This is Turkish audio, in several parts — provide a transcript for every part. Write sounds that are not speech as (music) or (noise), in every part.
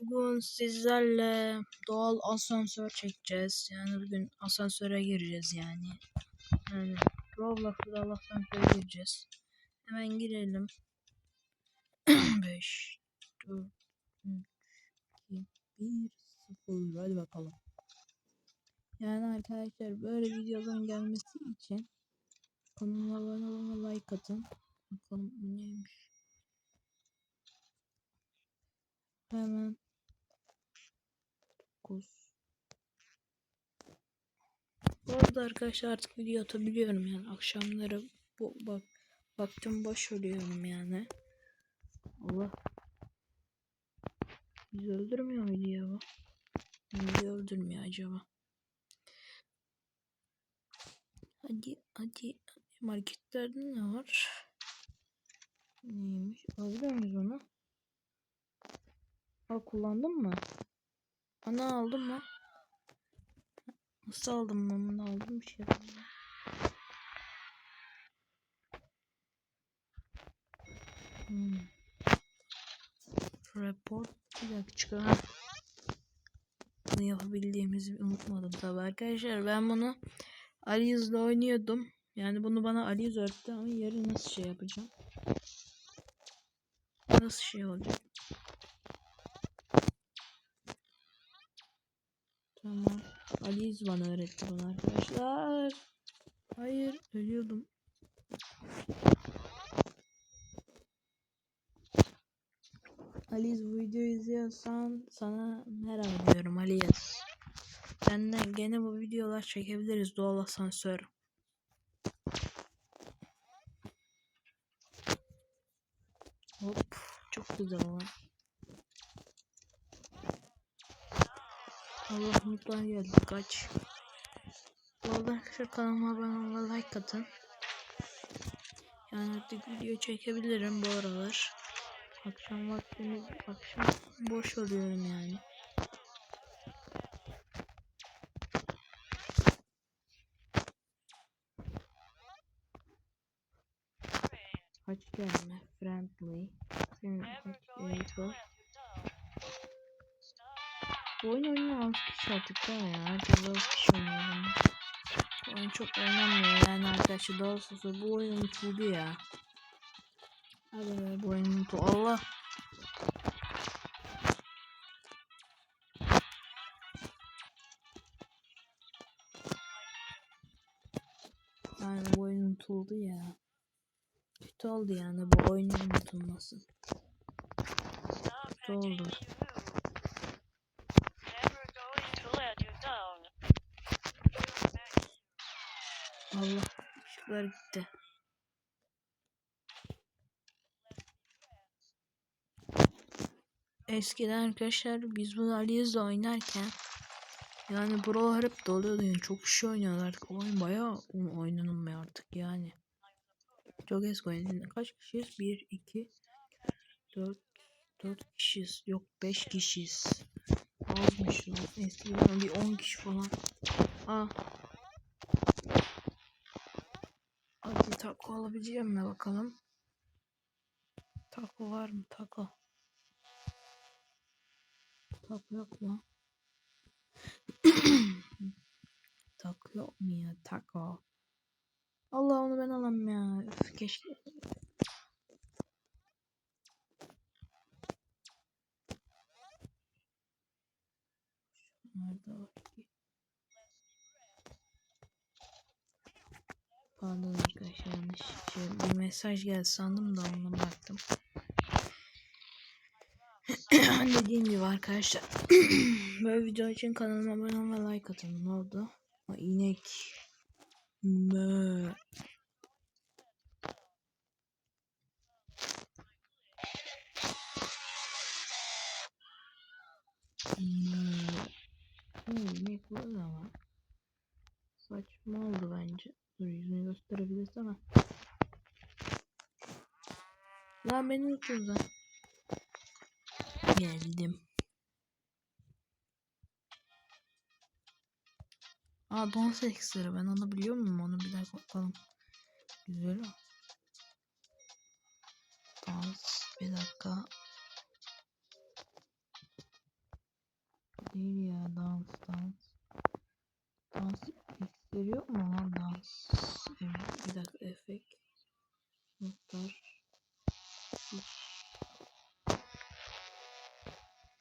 Bugün sizlerle doğal asansör çekeceğiz. Yani bugün asansöre gireceğiz yani. Yani Roblox'ta doğal asansöre gireceğiz. Hemen girelim. 5 4 3 2 1 0 Hadi bakalım. Yani arkadaşlar böyle videoların gelmesi için kanalıma abone olun like atın. Bakalım neymiş. Hemen 9 Bu arada arkadaşlar artık video atabiliyorum yani akşamları bu bak vaktim boş oluyorum yani. Allah Bizi öldürmüyor muydu ya bu? Bizi öldürmüyor acaba? Hadi hadi marketlerde ne var? Neymiş? Alabiliyor muyuz onu? Al kullandın mı? Ana aldın mı? Nasıl aldım ben bunu aldım bir şey. Hmm. Report bir dakika çıkalım. Bunu yapabildiğimizi unutmadım tabi arkadaşlar. Ben bunu Ali Yüz'le oynuyordum. Yani bunu bana Ali öğretti ama yarın nasıl şey yapacağım? Nasıl şey olacak? Tamam. Ali Yüz bana öğretti bunu arkadaşlar. Hayır ölüyordum. Aliz bu videoyu izliyorsan sana merhaba diyorum Aliz. Senden gene bu videolar çekebiliriz doğal asansör. Hop çok güzel olan. Allah mutluğa geldi kaç. Arada arkadaşlar kanalıma abone olmayı like atın. Yani artık video çekebilirim bu aralar. Akşam vaktimiz akşam boş oluyorum yani. Çok oynanmıyor yani arkadaşlar. Daha sonra bu oyun unutuldu ya. Hadi bu oyun unutuldu. Allah. Yani bu oyun unutuldu ya. Kötü oldu yani bu oyunun unutulması. Kötü oldu. Allah ışıklar gitti. Eskiden arkadaşlar biz bunu Aliye'zle oynarken yani buralar hep doluyordu yani çok kişi oynuyorlar artık oyun bayağı oynanılmıyor artık yani. Çok eski oyun. Kaç kişiyiz? 1, 2, 4, 4 kişiyiz. Yok 5 kişiyiz. Azmış lan. Eskiden bir 10 kişi falan. Aa. Hadi taco alabileceğim mi bakalım. Taco var mı? Taco. Taco yok mu? (coughs) taco yok mu ya? Taco. Allah onu ben alamam ya. Üf, keşke. Nerede var ki? Pardon yanlış bir mesaj geldi sandım da onu baktım. (clears throat) Dediğim gibi arkadaşlar (clears throat) böyle video için kanalıma abone olmayı like atın. Ne oldu? O inek. Mö. inek burada ama. Saçma oldu bence. Dur yüzünü gösterebilirsin ama. Lan beni uçurdu. Geldim. Aa don seksleri ben onu biliyor muyum onu bir dakika bakalım. Güzel o. Dans bir dakika. değil ya dans dans. Dans yok mu lan? Evet, bir dakika efekt. Notlar. Hiç.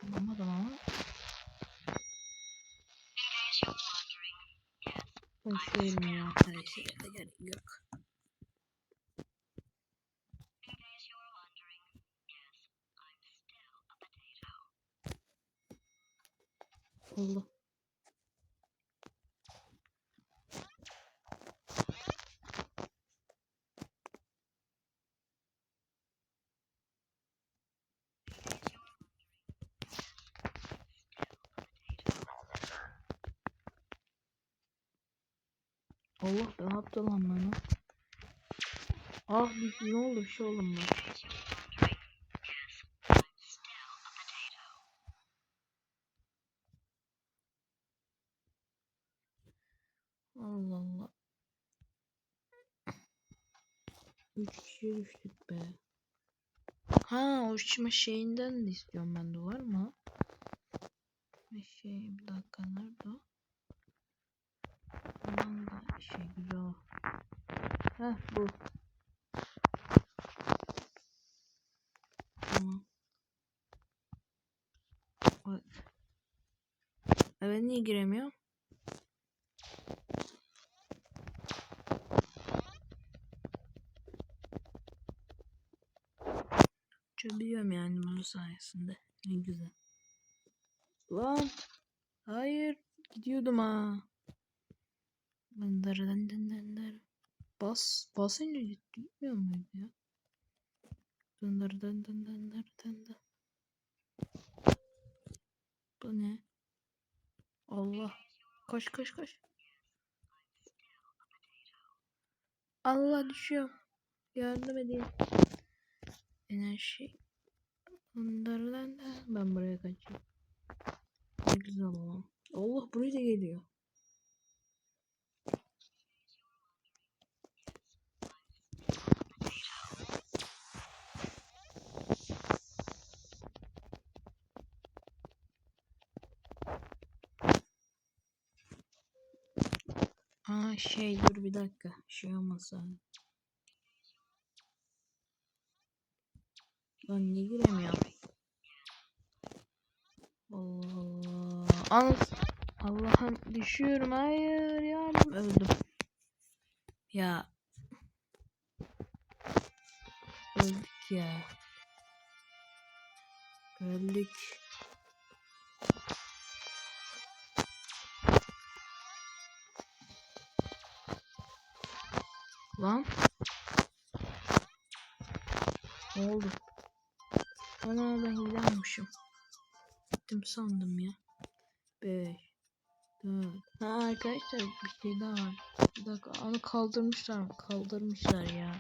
Bulamadım ama. Her şeye de gerek yok. Allah ne yaptı lan bana? Ah bir şey ne oldu bir şey oldu mu? Allah Allah. Üç kişiye düştük be. Ha uçma şeyinden de istiyorum ben de var mı? Bir şey bir dakika nerede o? Aman da şey güzel. Heh bu. Tamam. Ay. Evet niye giremiyor? Çöbüyorum yani bunun sayesinde. Ne güzel. Lan. Hayır. Gidiyordum ha. Dındır dın dın dındır. Bas. Basınca gitmiyor muydu ya? Dındır dın dın dındır dındır. Bu ne? Allah. Koş koş koş. Allah düşüyor. Yardım edin. Enerji. Bunlardan da ben buraya kaçayım. Ne güzel olan. Allah buraya da geliyor. Aa şey dur bir dakika. Şey olmasa. Lan niye giremiyorum? Allah Allah. Anas. Allah'ım düşüyorum. Hayır yardım. Öldüm. Ya. Öldük ya. Öldük. Lan. Ne oldu? Ben hilanmışım. Gittim sandım ya. 5 4 Ha arkadaşlar bir şey daha var. Bir dakika onu kaldırmışlar mı? Kaldırmışlar ya.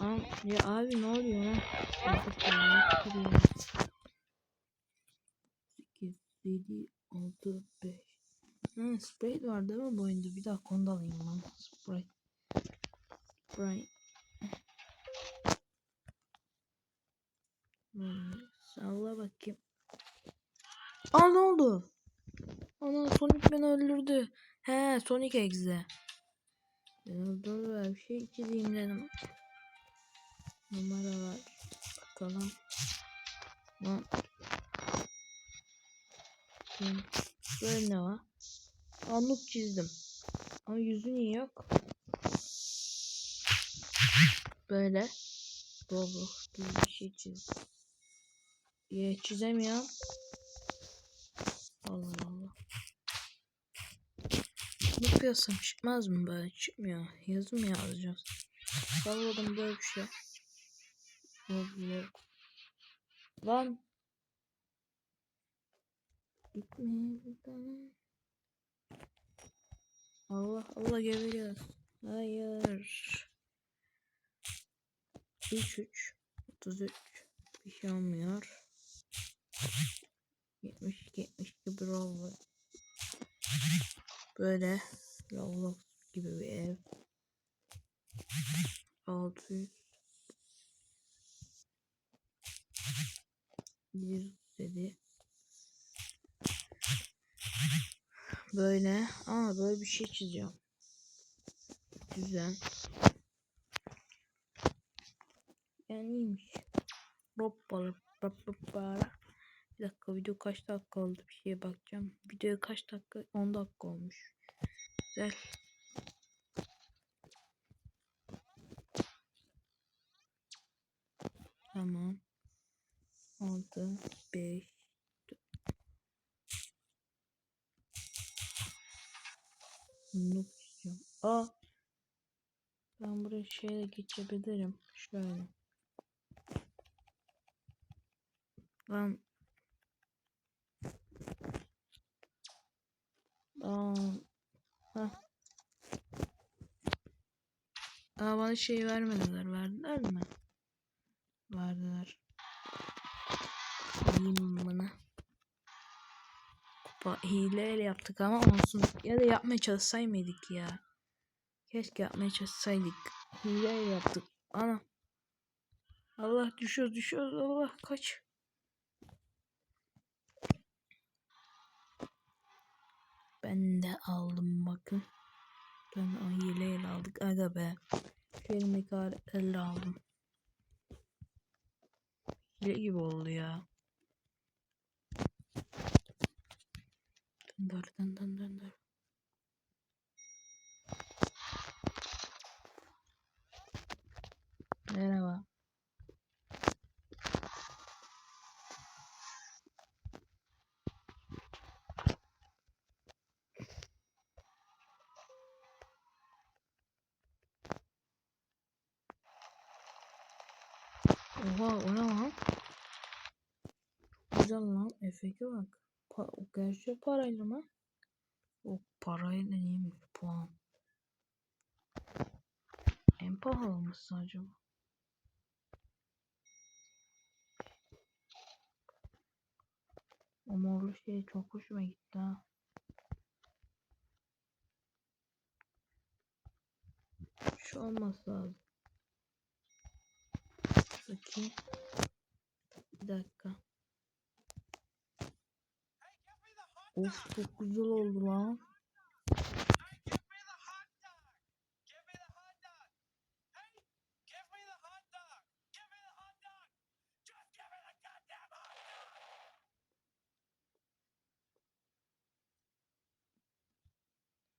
Am ya abi ne oluyor lan? Artık ya, duruyor. 8 7 6 5 Ha Sprite var değil mi bu oyunda? Bir dakika onu da alayım lan. Sprite. Sprite. Hmm, salla bakayım. Aa ne oldu? Ana Sonic beni öldürdü. He Sonic egze. Dur dur bir şey çizeyim dedim. Numara var. Bakalım. Lan. Böyle ne var? Anlık çizdim. Ama yüzü niye yok? Böyle. Dolu gibi bir şey çizdim. Ye çizemiyorum. Allah Allah. Ne yapıyorsam çıkmaz mı böyle? Çıkmıyor. Yazı mı yazacağız? Salladım böyle bir şey. Yok Lan. Gitme buradan. Allah Allah geberiyoruz. Hayır. 3 3 33 bir şey olmuyor. 72 72 Brawl Böyle Roblox gibi bir ev. 600 100 dedi. Böyle. Aa böyle bir şey çiziyorum. Güzel. Yani iyiymiş. Hoppala hoppala. Bir dakika video kaç dakika oldu bir şeye bakacağım. Video kaç dakika? 10 dakika olmuş. Güzel. Tamam. 6 5 Bunu çizeceğim. Aa. Ben buraya şeyle geçebilirim. Şöyle. Lan. Aa. Hah. Aa bana şey vermediler. Verdiler mi? Verdiler. Yiyeyim bana. Hileyle yaptık ama olsun. Ya da yapmaya çalışsaydık ya. Keşke yapmaya çalışsaydık. Hileyle yaptık. Ana. Allah düşüyor düşüyor. Allah kaç. Ben de aldım bakın. Ben o hileyle aldık. Aga be. Şu elimdeki aletlerle aldım. Hile gibi oldu ya. Döndür dön dön döndür. Merhaba. Oha o ne lan? Güzel lan. Efeke bak. Pa o gerçek parayla mı? O parayla neymiş puan? En pahalı mısın acaba? O morlu şey çok hoşuma gitti ha. Şu olması lazım. Bakayım. Bir dakika. Of çok güzel oldu lan.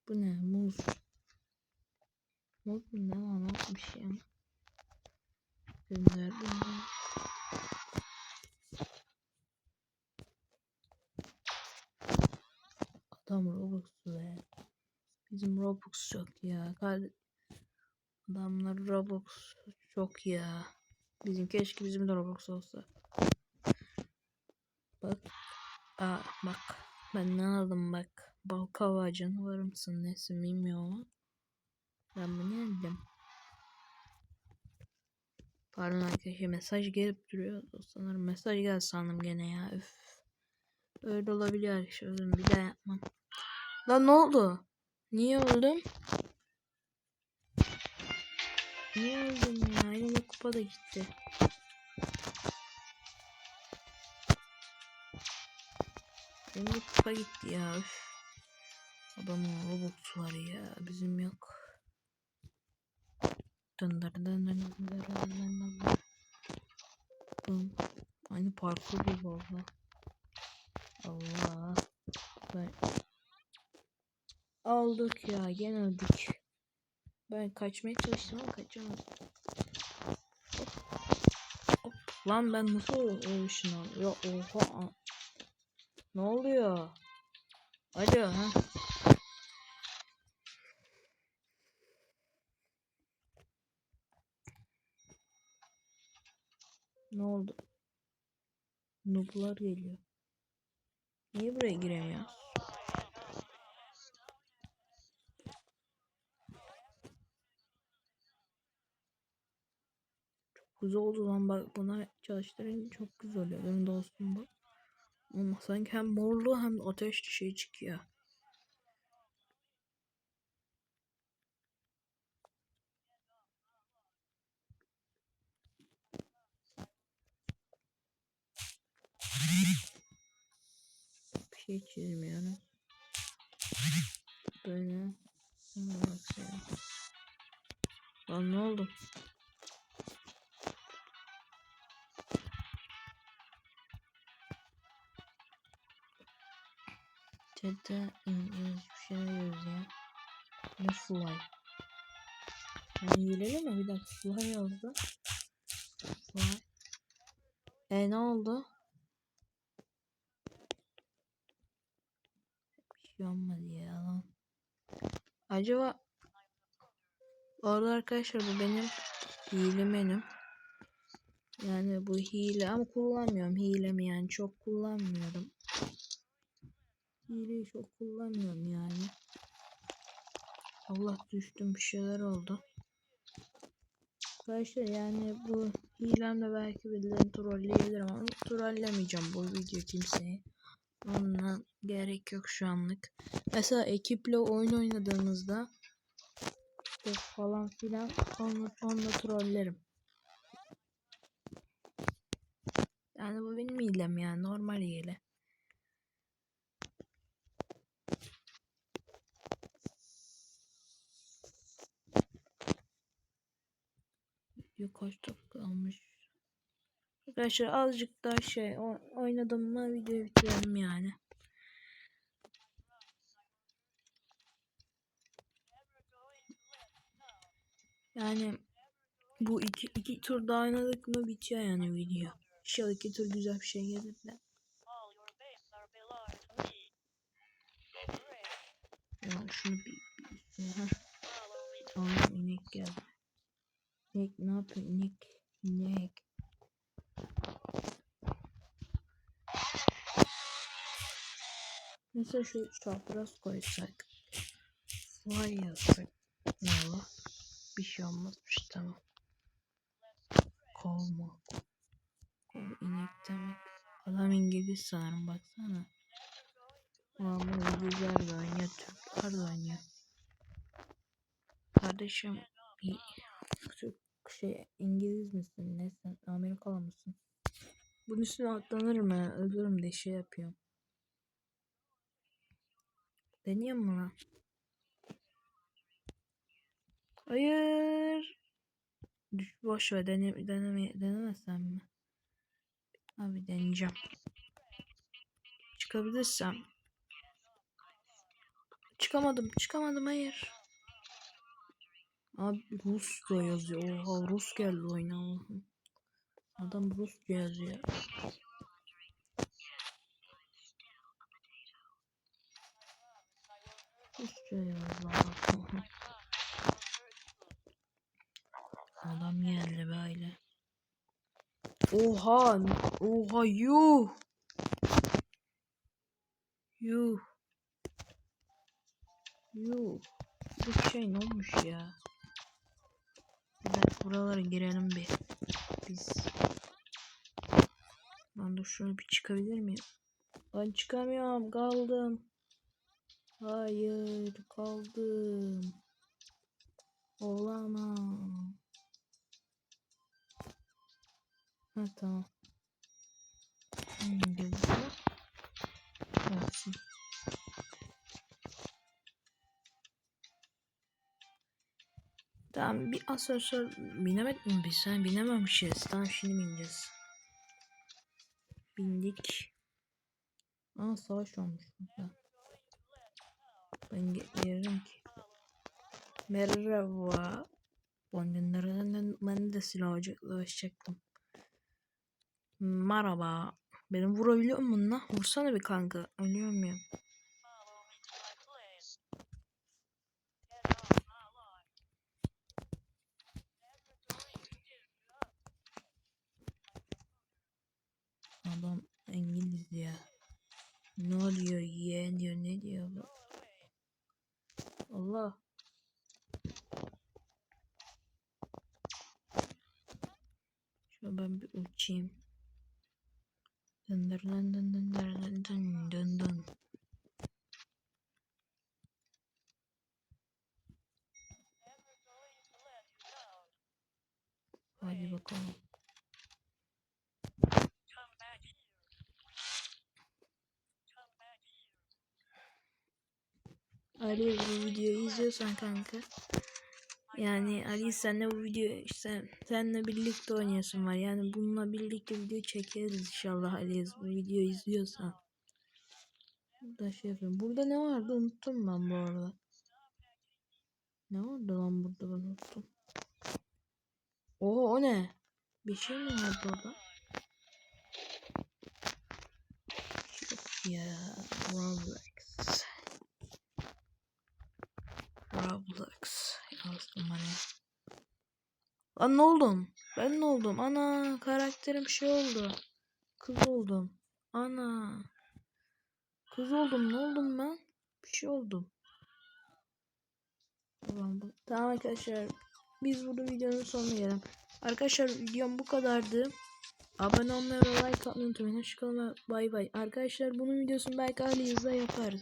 Bu ne? Muz. Muz mu ne lan? Bir şey? Gönder gönder. Adam Robux be. Bizim Robux çok ya. Adamlar Robux çok ya. Bizim keşke bizim de Robux olsa. Bak. Aa bak. Ben ne aldım bak. Balkava canavarı mısın nesin bilmiyorum. Ben bunu aldım. Pardon arkadaşlar mesaj gelip duruyor. Sanırım mesaj geldi sandım gene ya. Üf. Öyle olabiliyor arkadaşlar. Bir daha yapmam. Lan ne oldu? Niye öldüm? Niye öldüm ya? Yine kupa da gitti. Benim kupa gitti ya. Üf. Adamın Robux var ya. Bizim yok. Dın dın dın dın. Bum. Aynı parkur gibi oldu. Allah. Ben... Aldık ya. Gene öldük. Ben kaçmaya çalıştım ama kaçamadım. Hop. Hop. Lan ben nasıl ölmüşüm lan? Ya oha. Ne oluyor? Alo ha. Ne oldu? Nublar geliyor. Niye buraya giremiyor? Çok güzel oldu lan bak buna çalıştırın çok güzel oluyor. Benim dostum bu. Ama sanki hem morlu hem de ateşli şey çıkıyor. şey çizmiyorum. Böyle. Lan ne oldu? Chat'te İngiliz bir şey yazıyoruz ya. Ne fly? Yani hileli mi? Bir dakika fly yazdı. Fly. E ne oldu? Bir şey olmadı ya lan. Acaba Orada arkadaşlar bu benim hile benim. Yani bu hile ama kullanmıyorum hilemi yani çok kullanmıyorum. Hileyi çok kullanmıyorum yani. Allah düştüm bir şeyler oldu. Arkadaşlar yani bu hilemle belki birilerini trolleyebilirim ama trollemeyeceğim bu video kimseyi. Ondan gerek yok şu anlık. Mesela ekiple oyun oynadığımızda işte falan filan onunla, onunla trollerim. Yani bu benim hilem yani normal hile. Video kaç dakika almış? Arkadaşlar azıcık daha şey oynadım mı videoyu bitirelim yani. Yani bu iki, iki tur daha oynadık mı bitiyor yani video. İnşallah iki tur güzel bir şey gelir de. All your base are belong to me. Great. Ya şunu bir, bir me. Tamam inek geldi. İnek ne yapıyor inek? İnek. Mesela şu çapraz koysak. Fly yazsak. Ne olur? Bir şey olmazmış tamam. Kovma. Kov inek demek. Adam İngiliz sanırım baksana. Ama İngilizler de oynuyor. Türkler de oynuyor. Kardeşim şey İngiliz misin? Ne sen? Amerikalı mısın? Bunun üstüne atlanırım ben. Ölürüm de şey yapıyorum. Deniyor mu lan? Hayır. Düş boş ver dene, deneme, denemesem mi? Abi deneyeceğim. Çıkabilirsem. Çıkamadım, çıkamadım hayır. Abi Rusça yazıyor. Oha Rus geldi oyuna. Adam Rusça yazıyor. Rusça adam. Adam geldi böyle. Oha! Oha yuh! Yuh! Yuh! Bu şey ne olmuş ya? Buralara girelim bir. Biz. Ben de şunu bir çıkabilir miyim? Ben çıkamıyorum. Kaldım. Hayır. Kaldım. Olamam. Ha tamam. Hmm, gözüküyor. Gelsin. Tamam bir asansör binemedik mi biz? Sen binememişiz. Tamam şimdi bineceğiz. Bindik. Aa savaş olmuş. Ben ge- gelirim ki. Merhaba. Bongenlerden ben de silah ocaklaşacaktım. Merhaba. Beni vurabiliyor musun lan? Vursana bir kanka. Ölüyor muyum? Ne oluyor yeğen diyor ne diyor bu? Allah. Şöyle ben bir uçayım. Dın dın dın dın dın dın dın dın dın. Hadi bakalım. Ali bu videoyu izliyorsan kanka. Yani Ali senle bu video sen senle birlikte oynayasın var. Yani bununla birlikte video çekeriz inşallah Ali bu videoyu izliyorsan. Burada şey yapıyorum. Burada ne vardı unuttum ben bu arada. Ne vardı lan burada ben unuttum. Oo o ne? Bir şey mi vardı orada? Yok ya Roblox. Lan ne oldum? Ben ne oldum? Ana karakterim şey oldu. Kız oldum. Ana. Kız oldum. Ne oldum ben? Bir şey oldum. Tamam, arkadaşlar. Biz burada videonun sonuna gelelim. Arkadaşlar videom bu kadardı. Abone olmayı ve like atmayı unutmayın. Hoşçakalın bay bay. Arkadaşlar bunun videosunu belki Ali hızla yaparız.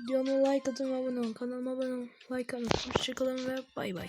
Videoma like atın abone olun. Kanalıma abone olun. Like atın. Hoşçakalın ve bay bay.